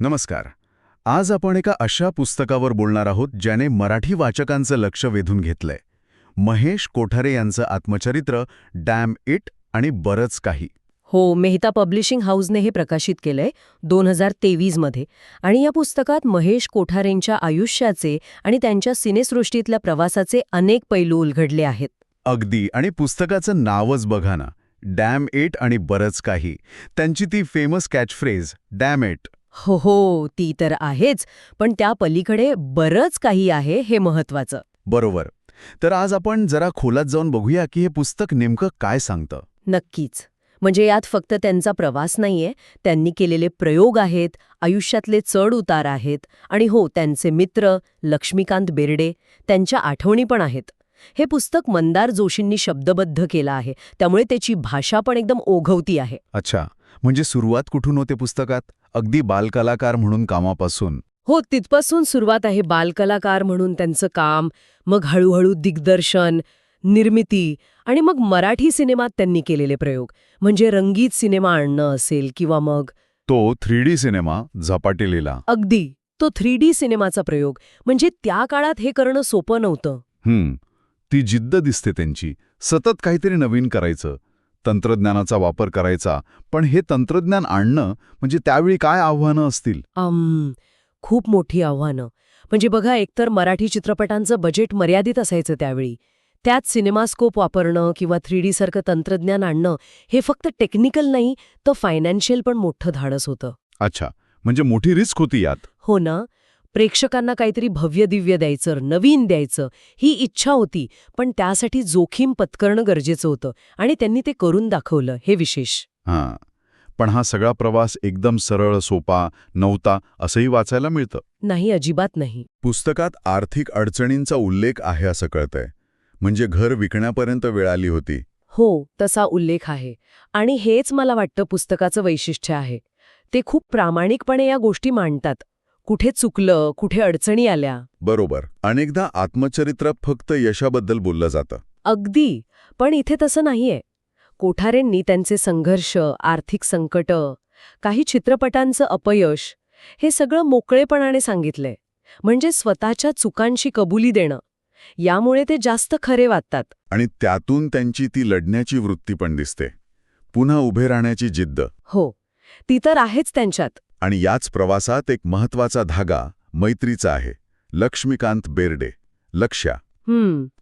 नमस्कार. आज आपण एका अशा पुस्तकावर बोलणार आहोत ज्याने मराठी वाचकांचं लक्ष वेधून घेतलंय. महेश कोठारे यांचं आत्मचरित्र डॅम इट आणि बरंच काही. हो मेहता पब्लिशिंग हाऊसने हे प्रकाशित केलंय दोन हजार तेवीसमध्ये. आणि या पुस्तकात महेश कोठारेंच्या आयुष्याचे आणि त्यांच्या सिनेसृष्टीतल्या प्रवासाचे अनेक पैलू उलगडले आहेत. अगदी. आणि पुस्तकाचं नावच बघा ना डॅम इट आणि बरंच काही. त्यांची ती फेमस कॅचफ्रेज डॅम इट. हो हो ती तर आहेच पण त्या पलीकडे बरंच काही आहे हे महत्वाचं बरोबर. तर आज आपण जरा खोलात जाऊन बघूया की हे पुस्तक नेमकं काय सांगतं. नक्कीच. म्हणजे यात फक्त त्यांचा प्रवास नाहीये त्यांनी केलेले प्रयोग आहेत आयुष्यातले चढ उतार आहेत आणि हो त्यांचे मित्र लक्ष्मीकांत बेर्डे त्यांच्या आठवणी पण आहेत. हे पुस्तक मंदार जोशींनी शब्दबद्ध केलं आहे त्यामुळे त्याची भाषा पण एकदम ओघवती आहे. अच्छा. म्हणजे सुरुवात कुठून होते पुस्तकात? अगदी बालकलाकार म्हणून कामापासून. हो तिथपासून सुरुवात आहे बालकलाकार म्हणून त्यांचं काम मग हळूहळू दिग्दर्शन निर्मिती आणि मग मराठी सिनेमात त्यांनी केलेले प्रयोग. म्हणजे रंगीत सिनेमा आणणं असेल किंवा मग तो थ्री डी सिनेमा झपाटी लिहिला अगदी तो थ्री डी सिनेमाचा प्रयोग. म्हणजे त्या काळात हे करणं सोपं नव्हतं. हम्म ती जिद्द दिसते त्यांची. सतत काहीतरी नवीन करायचं. तंत्रज्ञानाचा वापर करायचा. पण हे तंत्रज्ञान आणणं म्हणजे त्यावेळी काय आव्हानं असतील? खूप मोठी आव्हानं. म्हणजे बघा एकतर मराठी चित्रपटांचं बजेट मर्यादित असायचं त्यावेळी. त्यात सिनेमास्कोप वापरणं किंवा थ्री डी सारखं तंत्रज्ञान आणणं हे फक्त टेक्निकल नाही तर फायनान्शियल पण मोठं धाडस होतं. अच्छा. म्हणजे मोठी रिस्क होती यात. हो ना. प्रेक्षकांना काहीतरी भव्य दिव्य द्यायचं नवीन द्यायचं ही इच्छा होती पण त्यासाठी जोखीम पत्करणं गरजेचं होतं आणि त्यांनी ते करून दाखवलं हे विशेष. हां. पण हा सगळा प्रवास एकदम सरळ सोपा नव्हता असंही वाचायला मिळतं. नाही अजिबात नाही. पुस्तकात आर्थिक अडचणींचा उल्लेख आहे असं कळतंय. म्हणजे घर विकण्यापर्यंत वेळ आली होती. हो तसा उल्लेख आहे. आणि हेच मला वाटतं पुस्तकाचं वैशिष्ट्य आहे. ते खूप प्रामाणिकपणे या गोष्टी मांडतात. कुठे चुकलं कुठे अडचणी आल्या? बरोबर. अनेकदा आत्मचरित्र फक्त यशाबद्दल बोललं जातं. अगदी. पण इथे तसं नाहीये. कोठारेंनी त्यांचे संघर्ष आर्थिक संकट काही चित्रपटांचं अपयश हे सगळं मोकळेपणाने सांगितलंय. म्हणजे स्वतःच्या चुकांशी कबुली देणं. यामुळे ते जास्त खरे वाटतात. आणि त्यातून त्यांची ती लढण्याची वृत्ती पण दिसते. पुन्हा उभे राहण्याची जिद्द. हो. ती तर आहेच त्यांच्यात. आणि याच प्रवासात एक महत्त्वाचा धागा मैत्रीचा आहे लक्ष्मीकांत बेर्डे. लक्ष्या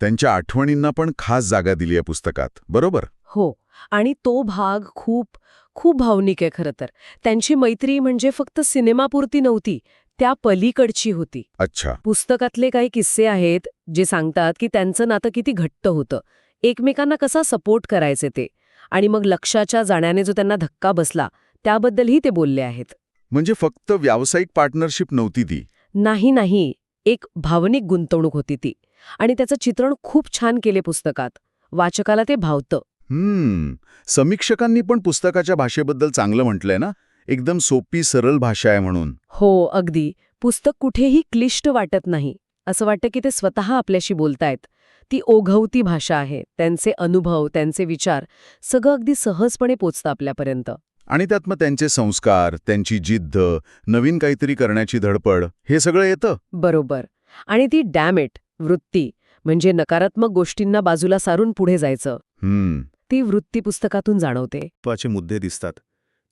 त्यांच्या आठवणींना पण खास जागा दिली आहे पुस्तकात बरोबर? हो आणि तो भाग खूप खूप भावनिक आहे खरं तर. त्यांची मैत्री म्हणजे फक्त सिनेमापुरती नव्हती त्या पलीकडची होती. अच्छा. पुस्तकातले काही किस्से आहेत जे सांगतात की त्यांचं नातं किती घट्ट होतं. एकमेकांना कसा सपोर्ट करायचे ते. आणि मग लक्षाच्या जाण्याने जो त्यांना धक्का बसला त्याबद्दलही ते बोलले आहेत. म्हणजे फक्त व्यावसायिक पार्टनरशिप नव्हती ती. नाही नाही. एक भावनिक गुंतवणूक होती ती. आणि त्याचं चित्रण खूप छान केले पुस्तकात. वाचकाला ते भावतं. हम्म. समीक्षकांनी पण पुस्तकाच्या भाषेबद्दल चांगलं म्हटलंय ना? एकदम सोपी सरळ भाषा आहे म्हणून. हो अगदी. पुस्तक कुठेही क्लिष्ट वाटत नाही. असं वाटतं की ते स्वतः आपल्याशी बोलतायत. ती ओघवती भाषा आहे. त्यांचे अनुभव त्यांचे विचार सगळं अगदी सहजपणे पोचतं आपल्यापर्यंत. आणि त्यात मग त्यांचे संस्कार त्यांची जिद्द नवीन काहीतरी करण्याची धडपड हे सगळं येतं. बरोबर. आणि ती डॅमेट वृत्ती म्हणजे नकारात्मक गोष्टींना बाजूला सारून पुढे जायचं. हम्म. ती वृत्ती पुस्तकातून जाणवते. महत्त्वाचे मुद्दे दिसतात.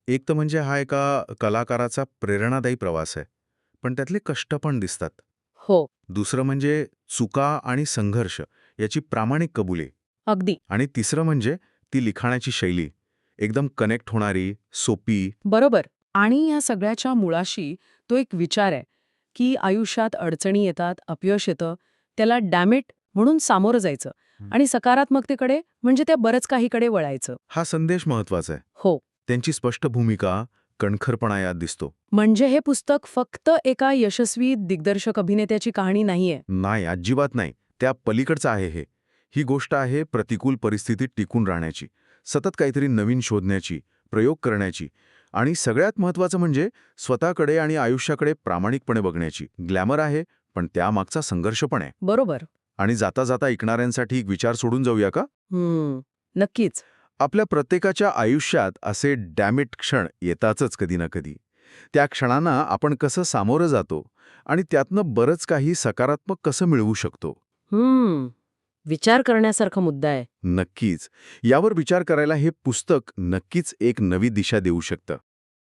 एक तर म्हणजे हा एका कलाकाराचा प्रेरणादायी प्रवास आहे पण त्यातले कष्ट पण दिसतात. हो. दुसरं म्हणजे चुका आणि संघर्ष याची प्रामाणिक कबुली. अगदी. आणि तिसरं म्हणजे ती लिखाणाची शैली. एकदम कनेक्ट होणारी सोपी. बरोबर. आणि या सगळ्याच्या मुळाशी तो एक विचार आहे की आयुष्यात अडचणी येतात अपयश येतं त्याला डॅमेट म्हणून सामोरं जायचं आणि सकारात्मकतेकडे म्हणजे त्या बरंच काहीकडे वळायचं. हा संदेश महत्त्वाचा आहे. हो. त्यांची स्पष्ट भूमिका कणखरपणा यात दिसतो. म्हणजे हे पुस्तक फक्त एका यशस्वी दिग्दर्शक अभिनेत्याची कहाणी नाहीये. नाही अजिबात नाही. त्या पलीकडचं आहे हे. ही गोष्ट आहे प्रतिकूल परिस्थितीत टिकून राहण्याची. सतत काहीतरी नवीन शोधण्याची प्रयोग करण्याची आणि सगळ्यात महत्त्वाचं म्हणजे स्वतःकडे आणि आयुष्याकडे प्रामाणिकपणे बघण्याची. ग्लॅमर आहे पण त्यामागचा संघर्ष पण आहे. बरोबर. आणि जाता जाता ऐकणाऱ्यांसाठी एक विचार सोडून जाऊया का? नक्कीच. आपल्या प्रत्येकाच्या आयुष्यात असे डॅमिट क्षण येतातच कधी ना कधी. त्या क्षणांना आपण कसं सामोरं जातो आणि त्यातनं बरंच काही सकारात्मक कसं मिळवू शकतो? विचार करण्यासारखा मुद्दा आहे. नक्कीच. यावर विचार करायला हे पुस्तक नक्कीच एक नवी दिशा देऊ शकतं.